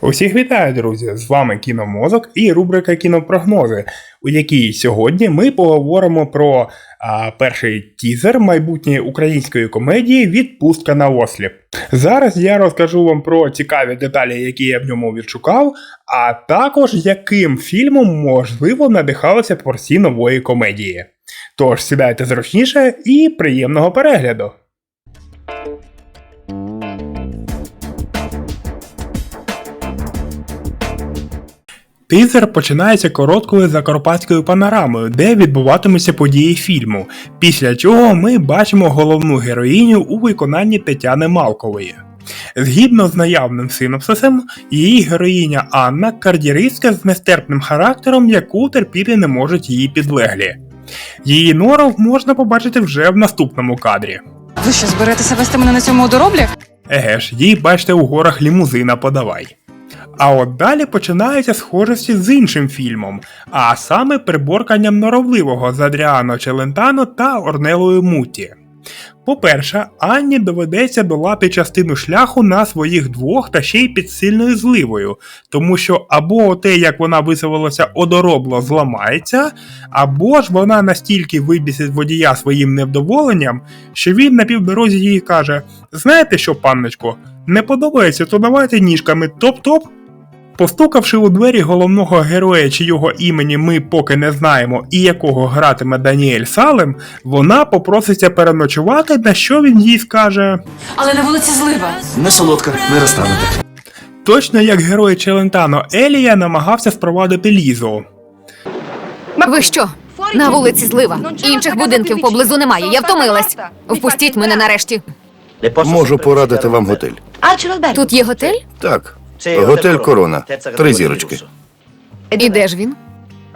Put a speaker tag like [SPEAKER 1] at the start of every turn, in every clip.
[SPEAKER 1] Усіх вітаю, друзі! З вами Кіномозок і рубрика Кінопрогнози, у якій сьогодні ми поговоримо про а, перший тізер майбутньої української комедії Відпустка на осліп. Зараз я розкажу вам про цікаві деталі, які я в ньому відшукав, а також яким фільмом можливо надихалися творці нової комедії. Тож сідайте зручніше і приємного перегляду! Тизер починається короткою закарпатською панорамою, де відбуватимуться події фільму, після чого ми бачимо головну героїню у виконанні Тетяни Малкової. Згідно з наявним синопсисом, її героїня Анна кардіристка з нестерпним характером, яку терпіти не можуть її підлеглі. Її норов можна побачити вже в наступному кадрі.
[SPEAKER 2] Ви що, зберетеся вести мене на цьому одороблі?
[SPEAKER 1] Еге ж, їй бачите у горах лімузина подавай. А от далі починаються схожості з іншим фільмом, а саме приборканням норовливого з Адріано Челентано та Орнелою Муті. По-перше, Анні доведеться долати частину шляху на своїх двох та ще й під сильною зливою, тому що або те, як вона висловилася, одоробло зламається, або ж вона настільки вибісить водія своїм невдоволенням, що він на півдорозі їй каже: Знаєте що, панночко, не подобається, то давайте ніжками топ-топ. Постукавши у двері головного героя, чийого імені ми поки не знаємо і якого гратиме Даніель Салем, вона попроситься переночувати, на що він їй скаже.
[SPEAKER 2] Але на вулиці злива.
[SPEAKER 3] Не солодка, не розтанете.
[SPEAKER 1] Точно як герой Челентано Елія намагався спровадити Лізу.
[SPEAKER 4] Ви що? На вулиці злива. Інших будинків поблизу немає. Я втомилась. Впустіть мене нарешті.
[SPEAKER 5] Можу порадити вам готель.
[SPEAKER 4] Тут є готель?
[SPEAKER 5] Так, готель Корона. Три зірочки.
[SPEAKER 4] І де ж він?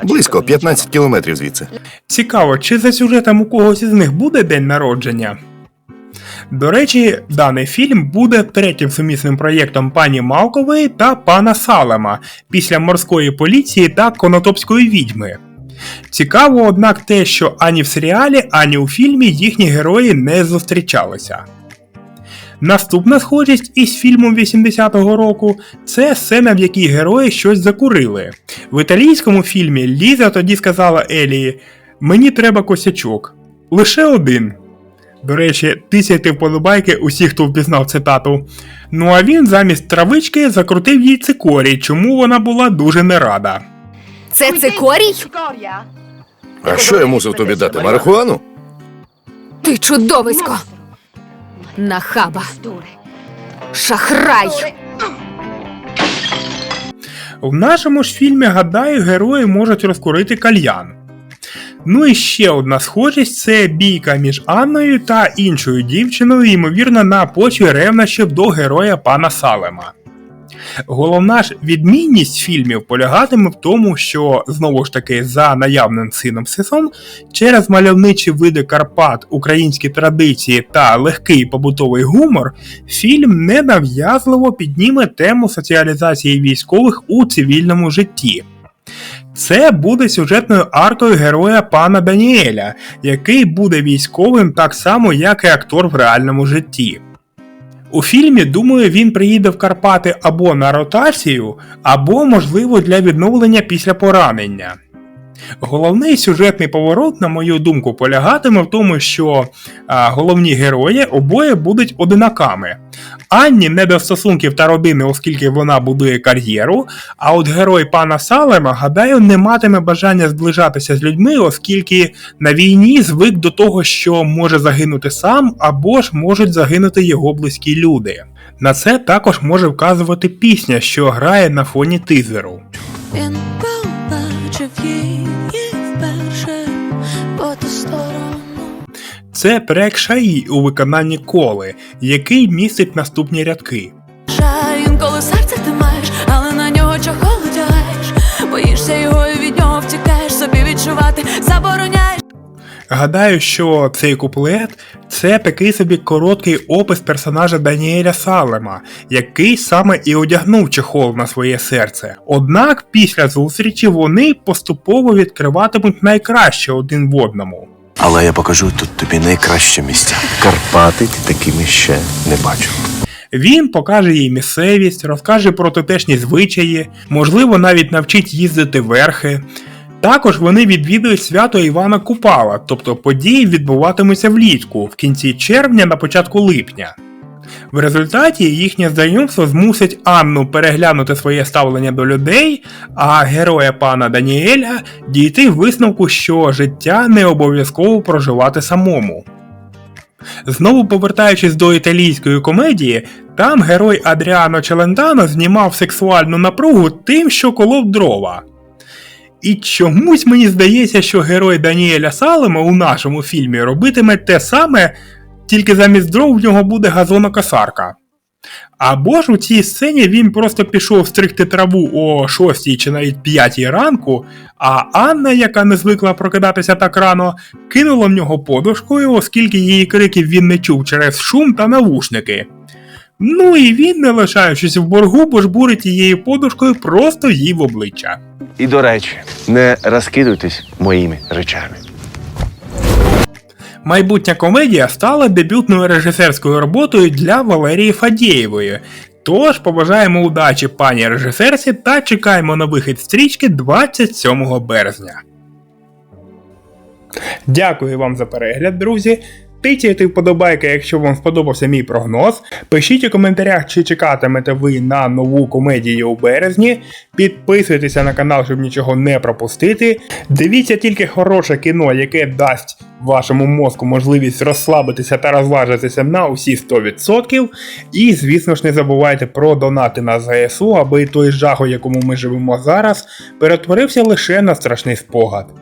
[SPEAKER 5] Близько 15 кілометрів звідси.
[SPEAKER 1] Цікаво, чи за сюжетом у когось із них буде день народження? До речі, даний фільм буде третім сумісним проєктом пані Малкової та пана Салема після морської поліції та конотопської відьми. Цікаво, однак, те, що ані в серіалі, ані у фільмі їхні герої не зустрічалися. Наступна схожість із фільмом 80-го року це сцена, в якій герої щось закурили. В італійському фільмі Ліза тоді сказала Елії: Мені треба косячок. Лише один. До речі, тисяйте вподобайки усіх, хто впізнав цитату. Ну а він замість травички закрутив їй цикорій, чому вона була дуже не рада.
[SPEAKER 4] Це цикорій?
[SPEAKER 5] А що я мусив тобі дати? Марихуану?
[SPEAKER 4] Ти чудовисько. Нахаба. Шахрай.
[SPEAKER 1] В нашому ж фільмі, гадаю, герої можуть розкурити кальян. Ну і ще одна схожість це бійка між Анною та іншою дівчиною, ймовірно, на почві ревнощів до героя пана Салема. Головна ж відмінність фільмів полягатиме в тому, що знову ж таки за наявним синопсисом, через мальовничі види Карпат, українські традиції та легкий побутовий гумор, фільм ненав'язливо підніме тему соціалізації військових у цивільному житті. Це буде сюжетною аркою героя пана Даніеля, який буде військовим так само, як і актор в реальному житті. У фільмі, думаю, він приїде в Карпати або на ротацію, або, можливо, для відновлення після поранення. Головний сюжетний поворот, на мою думку, полягатиме в тому, що а, головні герої обоє будуть одинаками. Анні не до стосунків та родини, оскільки вона будує кар'єру. А от герой пана Салема, гадаю, не матиме бажання зближатися з людьми, оскільки на війні звик до того, що може загинути сам, або ж можуть загинути його близькі люди. На це також може вказувати пісня, що грає на фоні тизеру.
[SPEAKER 6] Він побачив її вперше по ту сторону.
[SPEAKER 1] Це трек Шаї у виконанні коли, який містить наступні рядки. Гадаю, що цей куплет це такий собі короткий опис персонажа Даніеля Салема, який саме і одягнув чехол на своє серце. Однак після зустрічі вони поступово відкриватимуть найкраще один в одному.
[SPEAKER 3] Але я покажу тут тобі найкраще місця. Карпати ти такими ще не бачив.
[SPEAKER 1] Він покаже їй місцевість, розкаже про тутешні звичаї, можливо, навіть навчить їздити верхи. Також вони відвідують свято Івана Купала, тобто події відбуватимуться влітку, в кінці червня на початку липня. В результаті їхнє знайомство змусить Анну переглянути своє ставлення до людей, а героя пана Даніеля дійти висновку, що життя не обов'язково проживати самому. Знову повертаючись до італійської комедії, там герой Адріано Челентано знімав сексуальну напругу тим, що колов дрова. І чомусь мені здається, що герой Даніеля Салема у нашому фільмі робитиме те саме, тільки замість дров в нього буде газонокосарка. Або ж у цій сцені він просто пішов стригти траву о 6 чи навіть 5 ранку, а Анна, яка не звикла прокидатися так рано, кинула в нього подушкою, оскільки її криків він не чув через шум та навушники. Ну і він, не лишаючись в боргу, божбурить її подушкою просто їй в обличчя.
[SPEAKER 3] І до речі, не розкидуйтесь моїми речами.
[SPEAKER 1] Майбутня комедія стала дебютною режисерською роботою для Валерії Фадєєвої. Тож побажаємо удачі пані режисерці та чекаємо на вихід стрічки 27 березня. Дякую вам за перегляд, друзі. Тицяйте вподобайки, якщо вам сподобався мій прогноз. Пишіть у коментарях, чи чекатимете ви на нову комедію у березні. Підписуйтеся на канал, щоб нічого не пропустити. Дивіться тільки хороше кіно, яке дасть вашому мозку можливість розслабитися та розважитися на усі 100%. І, звісно ж, не забувайте про донати на ЗСУ, аби той жах, у якому ми живемо зараз, перетворився лише на страшний спогад.